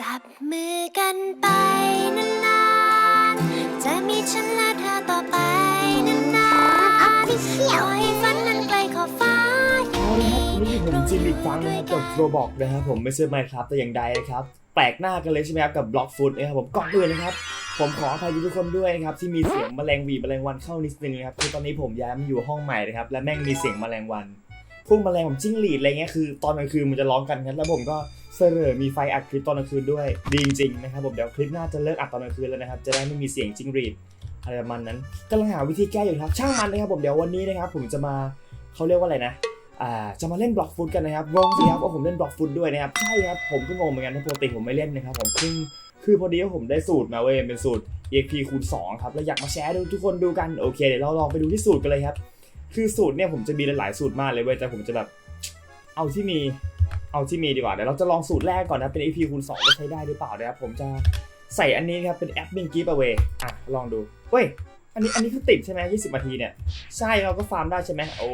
จับมือกันไปนานๆ จะมีฉันและเธอต่อไปนานๆขอให้ฝันนั้นไกลขอบฟ้ายังเอาละมีครับนนี้ผมจิมอีกครั้งนะครับกับโรบอกนะครับผมไม่ใช่ไมครับแต่อย่างใดนะครับ แปลกหน้ากันเลยใช่ไหมครับกับบล็อกฟุตนะครับผมก่อนอื่นนะครับ ผมขออภัยทุกคนด้วยนะครับที่มีเสียงแมลงหวีแมลงวันเข้านิดนึงนะครับคือตอนนี้ผมย้ายมาอยู่ห้องใหม่นะครับและแม่งมีเสียงแมลงวันพวกแมลงผมจิ้งหรีดอะไรเงี้ยคือ ตอนกลางคืนมันจะร้องกันครับแล้วผมก็ เสรอมีไฟอัดคลิปตอนกลางคืนด้วย ดีจริงๆนะครับผมเดี๋ยวคลิปหน้าจะเลิกอัดตอนกลางคืนแล้วนะครับ จะได้ไม่มีเสียงจิงรีดอะไรประมาณนั้นกำลังหาวิธีแก้อยู่ครับ ช่างมันนะครับผมเดี๋ยววันนี้นะครับผมจะมาเขาเรียกว่าอะไรนะอ่าจะมาเล่นบล็อกฟุตกันนะครับงงสิครับว่าผมเล่นบล็อกฟุตด้วยนะครับใช่ครับผมก็งงเหมือนกันเพราะปกติผมไม่เล่นนะครับผมคือคือพอดีว่าผมได้สูตรมาเว้ยเป็นสูตร EXP คูณ2ครับแล้วอยากมาแชร์ให้ทุกคนดูกันโอเคเดี๋ยวเราลองไปดูที่สูตรกันเลยครับ คือสูตรเนี่ยผมจะมีหลายๆสูตรมากเลยเว้ยแต่ผมจะแบบเอาที่มี เอาที่มีดีกว่าเดี๋ยวเราจะลองสูตรแรกก่อนนะเป็น EP คูณ2จะใช้ได้หรือเปล่านะครับผมจะใส่อันนี้ครับเป็นแอปบิงกี้ a เวอะลองดูเว้ยอันนี้อันนี้คือติดใช่ไหม20นาทีเนี่ยใช่เราก็ฟาร์มได้ใช่ไหมโอ้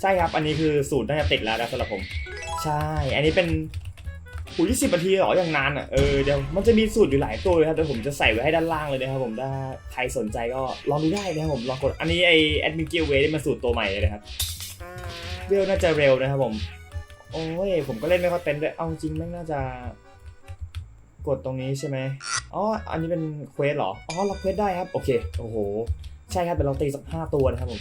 ใช่ครับอันนี้คือสูตรน่าจะติดแล้วนะสำหรับผม ใช่ อันนี้เป็นหูยี่สิบนาทีหรออย่างนานอะเออเดี๋ยวมันจะมีสูตรอยู่หลายตัวเลยครับเดี๋ยวผมจะใส่ไว้ให้ด้านล่างเลยนะครับผมถ้าใครสนใจก็ลองดูได้นะครับผมลองกดอันนี้ไอแอดมินเกียวเวนี่มันสูตรตัวใหม่เลยนะครับเร็วน่าจะเร็วนะครับผม โอ้ยผมก็เล่นไม่ค่อยเป็นด้วย เอาจริงแม่งน่าจะ กดตรงนี้ใช่ไหมอ๋อ อันนี้เป็นเควสเหรอ อ๋อเราเควสได้ครับ โอเค โอ้โห ใช่ครับเดี๋ยวเราตีสักห้าตัวนะครับผม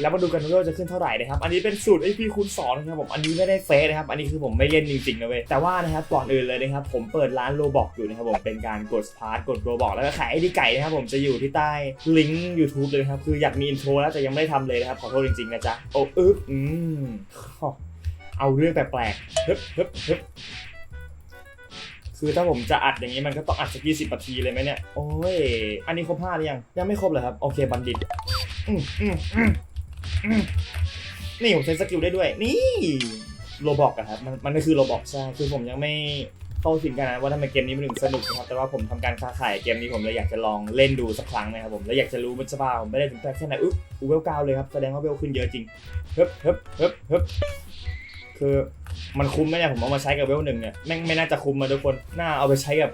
แล้วมาดูกันว่าจะขึ้นเท่าไหร่นะครับ อันนี้เป็นสูตร AP คูณ2นะครับผม อันนี้ไม่ได้เฟซนะครับ อันนี้คือผมไม่เล่นจริงๆนะเว้ย แต่ว่านะครับก่อนอื่นเลยนะครับ ผมเปิดร้านโลบอกอยู่นะครับผม เป็นการกดสพาร์ทกดโลบอกแล้วก็ขายไอดีไก่นะครับผม จะอยู่ที่ใต้ลิงก์ YouTube เลยครับ คืออยากมีอินโทรแล้วแต่ยังไม่ได้ทำเลยนะครับ ขอโทษจริงๆนะจ๊ะ โอ้อึ๊บอืม เอาเรื่องแปลกๆฮึบฮึบฮึบคือถ้าผมจะอัดอย่างนี้มันก็ต้องอัดสักยี่สิบนาทีเลยไหมเนี่ย โอ้ย อันนี้ครบห้าหรือยัง ยังไม่ครบเลยครับ โอเคบัณฑิตอืมอืมอืมอืมนี่ผมใช้สกิลได้ด้วย นี่โรบอกอะครับ มันมันก็คือโรบอกใช่ คือผมยังไม่เข้าถึงกันนะว่าทำไมเกมนี้มันถึงสนุกนะครับ แต่ว่าผมทำการค้าขายเกมนี้ผมเลยอยากจะลองเล่นดูสักครั้งนะครับผม แล้วอยากจะรู้มันจะบ้าผมไม่ได้ถึงแค่ไหนอุ๊บอูเวลเก้าเลยครับ แสดงว่าเวลขึ้นเยอะจริงเฮ้บเฮ้บเฮ้บเฮ้บ คือมันคุ้มไหมเนี่ยผมเอามาใช้กับเวลหนึ่งเนี่ยแม่งไม่น่าจะคุ้มมาทุกคนน่าเอาไปใช้กับ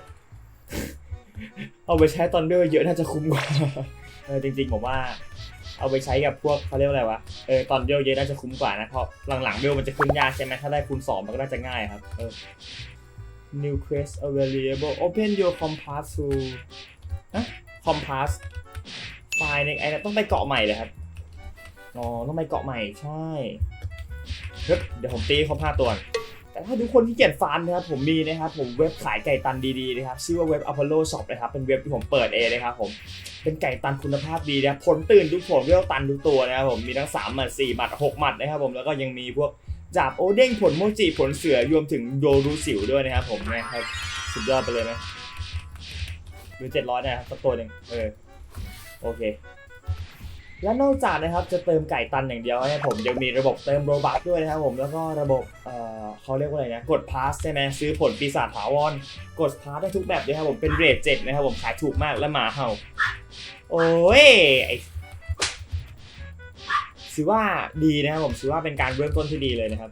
เอาไปใช้ตอนเวลเยอะน่าจะคุ้มกว่าเออจริงๆผมว่าเอาไปใช้กับพวกเขาเรียกว่าอะไรวะ เออตอนเบลเยอะน่าจะคุ้มกว่านะ เพราะหลังๆเบลมันจะขึ้นยากใช่ไหมถ้าได้คูณ2 มันก็น่าจะง่ายครับ เออ new quest available open your compass to ฮะ compass ไฟล์ในไอ้นั่นต้องไปเกาะใหม่เลยครับ อ๋อ ต้องไปเกาะใหม่ใช่ เดี๋ยวผมตีครบห้าตัวแต่ถ้าทุกคนที่เกียจฟาร์มนะครับผมมีนะครับผมเว็บขายไก่ตันดีๆนะครับชื่อว่าเว็บ Apollo Shop นะครับเป็นเว็บที่ผมเปิดเองนะครับผมเป็นไก่ตันคุณภาพดีนะครับผลตื่นทุกผลเวลตันทุกตัวนะครับผมมีทั้ง3หมัด4หมัด6หมัดนะครับผมแล้วก็ยังมีพวกจาบโอเด้งผลโมจิผลเสือรวมถึงโยรูสิวด้วยนะครับผมนะครับสุดยอดไปเลยไหมหรือ700นะครับสักตัวหนึ่งเออโอเค และนอกจากนะครับจะเติมไก่ตันอย่างเดียวเนะครับผมยังมีระบบเติมโรบัคด้วยนะครับผมแล้วก็ระบบเอ่อเขาเรียกว่าอะไรนะกดพาสใช่ไหมซื้อผลปีศาจถาวรกดพาสได้ทุกแบบเลยครับผมเป็นเรทเจ็ดนะครับผมขายถูกมากและหมาเห่าโอ้ยไอ้ถือว่าดีนะครับผมถือว่าเป็นการเริ่มต้นที่ดีเลยนะครับ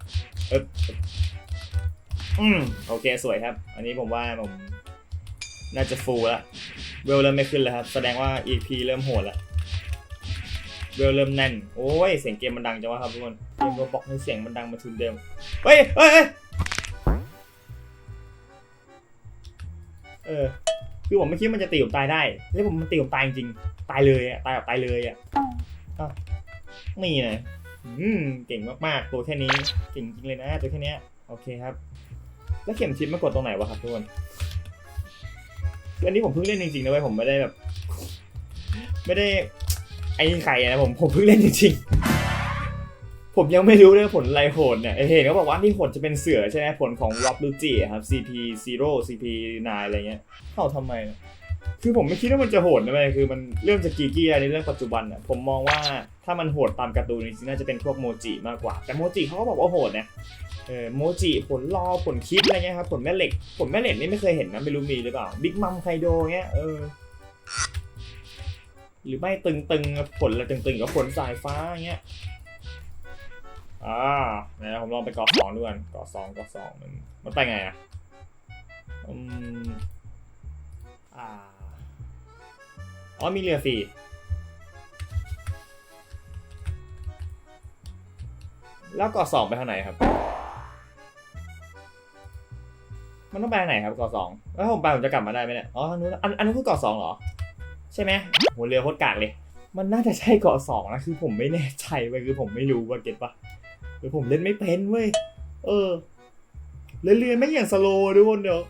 เอบอืมโอเคสวยครับ อันนี้ผมว่าผมน่าจะฟูลแล้วเวลเริ่มไม่ขึ้นแล้วครับ แสดงว่า EP เริ่มโหดแล้ว เวลเริ่มแน่น โอ้ย เสียงเกมมันดังจังวะครับทุกคน เกมโรบอกให้เสียงมันดังมาทุนเดิม เฮ้ยเฮ้ยเออ คือผมไม่คิดมันจะตีผมตายได้ แล้วผมมันตีผมตายจริง ตายเลยอะตายแบบตายเลยอะนี่นะอืม เก่งมากๆ ตัวแค่นี้ เก่งจริงเลยนะ ตัวแค่นี้ โอเคครับ แล้วเข็มทิศมากดตรงไหนวะครับทุกคนคืออันนี้ผมเพิ่งเล่นจริงๆนะเว้ย ผมไม่ได้แบบ ไม่ได้ ไอ้นี่ใครนะผมผมเพิ่งเล่นจริงๆ ผมยังไม่รู้เลยผลอะไรโหดเนี่ยเห็นเขาบอกว่าที่โหดจะเป็นเสือใช่ไหมผลของร็อบลูจิครับ CP 0 CP 9อะไรเงี้ยเข้าทำไมนะคือผมไม่คิดว่ามันจะโหดนะเว้ยคือมันเริ่มจากกีกี้ในเรื่องปัจจุบันอะผมมองว่าถ้ามันโหดตามการ์ตูนจริงๆน่าจะเป็นพวกโมจิมากกว่า แต่โมจิเขาก็บอกว่าโหดนะเออโมจิผลรอผลคิดอะไรเงี้ยครับผลแม่เหล็กผลแม่เหล็กนี่ไม่เคยเห็นนะไม่รู้มีหรือเปล่าบิ๊กมัมไคโดเงี้ยเออ หรือไม่ตึงๆผลอะไรตึงๆกับผลสายฟ้าเงี้ยอ่าเนี่ยผมลองไปเกาะสองดูก่อนเกาะสองเกาะสองมันมันไปไงอะอืมอ่าอ๋อมีเรือฟรีแล้วเกาะสองไปทางไหนครับ มันต้องไปทางไหนครับเกาะสองแล้วผมไปผมจะกลับมาได้ไหมเนี่ย อ๋อทางนู้นอันอันนู้นคือเกาะสองเหรอ ใช่ไหมหัวเรือโคตรกากเลย มันน่าจะใช่เกาะสองนะคือผมไม่แน่ใจเว้ยคือผมไม่รู้ว่าเก็ตปะหรือผมเล่นไม่เป็นเว้ยเออเล่นเรียนไม่อย่างสโลว์ทุกคนเดี๋ยว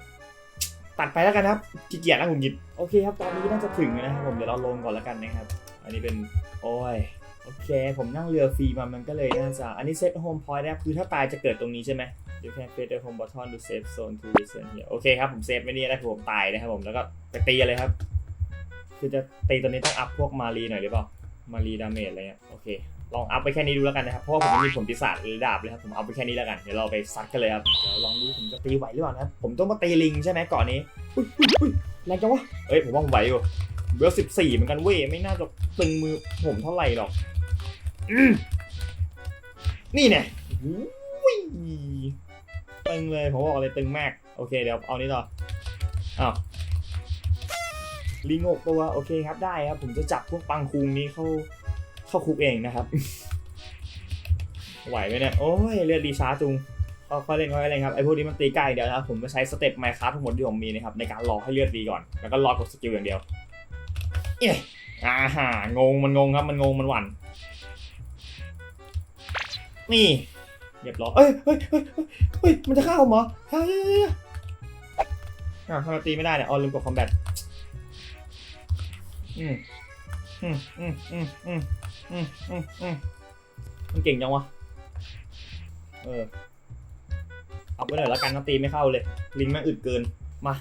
ตัดไปแล้วกันครับขี้เกียจแล้วผมหยิบโอเคครับตอนนี้น่าจะถึงนะครับผมเดี๋ยวเราลงก่อนแล้วกันนะครับ อันนี้เป็นโอ้ยโอเค ผมนั่งเรือฟรีมามันก็เลยน่าจะ อันนี้เซตโฮมพอยต์นะครับ คือถ้าตายจะเกิดตรงนี้ใช่ไหม you can fit the home button to save zone to return here โอเคครับ ผมเซฟไว้นี่แล้วผมตายนะครับผม แล้วก็ไปตีเลยครับ คือจะตีตัวนี้ต้องอัพพวกมารีหน่อยหรือเปล่า มารีดาเมจอะไรเงี้ยโอเค ลองอัพไปแค่นี้ดูแล้วกันนะครับ เพราะว่าผมไม่มีผลปีศาจหรือดาบเลยครับ ผมเอาไปแค่นี้แล้วกัน เดี๋ยวเราไปซัดกันเลยครับ เดี๋ยวลองดูผมจะตีไหวหรือเปล่านะครับ ผมต้องมาตีลิงใช่ไหมก่อนนี้อุ้ยอุ้ยอุ้ยแรงจังวะเอ้ยผมว่าผมไหวอยู่เบลสิบสี่เหมือนกันเว้ย ไม่น่าจะตึงมือผมเท่าไหร่หรอกอืมนี่เนี่ยอุ้ยตึงเลย ผมบอกเลยตึงมาก โอเค เดี๋ยวเอานี้ต่อ อ้าว ลิงหกตัวโอเคครับได้ครับ ผมจะจับพวกปังคุงนี้เข้าเข้าคุกเองนะครับ ไหวไหมเนี่ยโอ้ยเลือดดีช้าจุงค่อยเล่นค่อยเล่นครับไอพวกนี้มันตีใกล้เดียวนะผมจะใช้สเต็ปไมค์ครับทั้งหมดที่ผมมีนะครับในการรอให้เลือดดีก่อนแล้วก็รอกดสกิลอย่างเดียวเอ๊ะอ่าฮะงงมันงงครับมันงงมันหวั่นนี่เรียบร้อยเอ้ยเฮ้ยเฮ้ยเฮ้ยมันจะฆ่าผมเหรอใช่อ่าทำไมตีไม่ได้เนี่ยอ๋อลืมกดคอมแบท อืมอืมอืมอืมอืมอืมมันเก่งจังวะ เออ เอาไปหน่อยแล้วกันนะตีไม่เข้าเลย ลิงแม่งอึดเกิน มา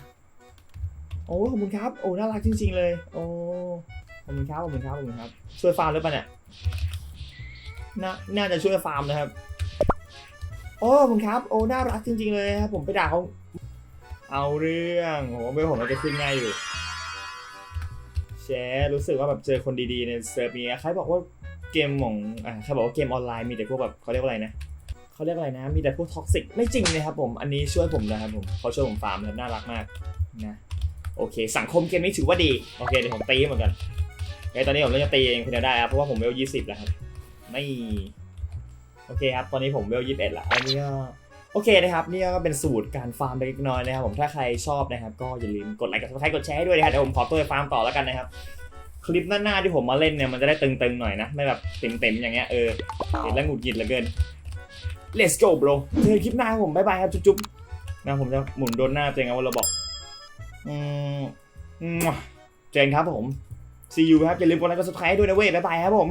โอ้ขอบคุณครับ โอ้ น่ารักจริงๆเลย โอ้ขอบคุณครับ ขอบคุณครับ ขอบคุณครับ ช่วยฟาร์มหรือเปล่าเนี่ย น่า น่าจะช่วยฟาร์มนะครับ โอ้ขอบคุณครับ โอ้ น่ารักจริงๆเลยครับ ผมไปด่าเขา เอาเรื่องโอ้เบลผมมันจะขึ้นง่ายอยู่ แชร์รู้สึกว่าแบบเจอคนดีๆในเซิร์ฟนี้ใครบอกว่าเกมของอ่าใครบอกว่าเกมออนไลน์มีแต่พวกแบบเขาเรียกว่าอะไรนะเขาเรียกอะไรนะ มีแต่พวกท็อกซิกไม่จริงเลยครับผม อันนี้ช่วยผมนะครับผมเขาช่วยผมฟาร์มนะครับน่ารักมากนะโอเค สังคมเกมนี้ถือว่าดี โอเคเดี๋ยวผมตีเหมือนกันไอตอนนี้ผมเริ่มจะตีเองคนเดียวได้ครับเพราะว่าผมเวลยี่สิบแล้วครับไม่โอเคครับ ตอนนี้ผมเวลยี่สิบเอ็ดละอันนี้ก็ โอเคนะครับนี่ก็เป็นสูตรการฟาร์มเล็กน้อยนะครับผมถ้าใครชอบนะครับ ก็อย่าลืมกดไลค์กดซับสไครต์กดแชร์ด้วยนะครับเดี๋ยวผมขอตัวไปฟาร์มต่อแล้วกันนะครับ คลิปหน้าๆที่ผมมาเล่นเนี่ยมันจะได้ตึงๆหน่อยนะ ไม่แบบเต็มๆอย่างเงี้ยเออเห็นแล้วหงุดหงิดเหลือเกิน let's go bro เจอคลิปหน้าผมบ๊ายบายครับจุ๊บๆนะผมจะหมุนโดนหน้าตัวเองเอาว่าเราบอกอืมอืมเจอกันครับผม see you ครับอย่าลืมกดไลค์กดซับสไครต์ด้วยนะเว้ยบ๊ายบายครับผม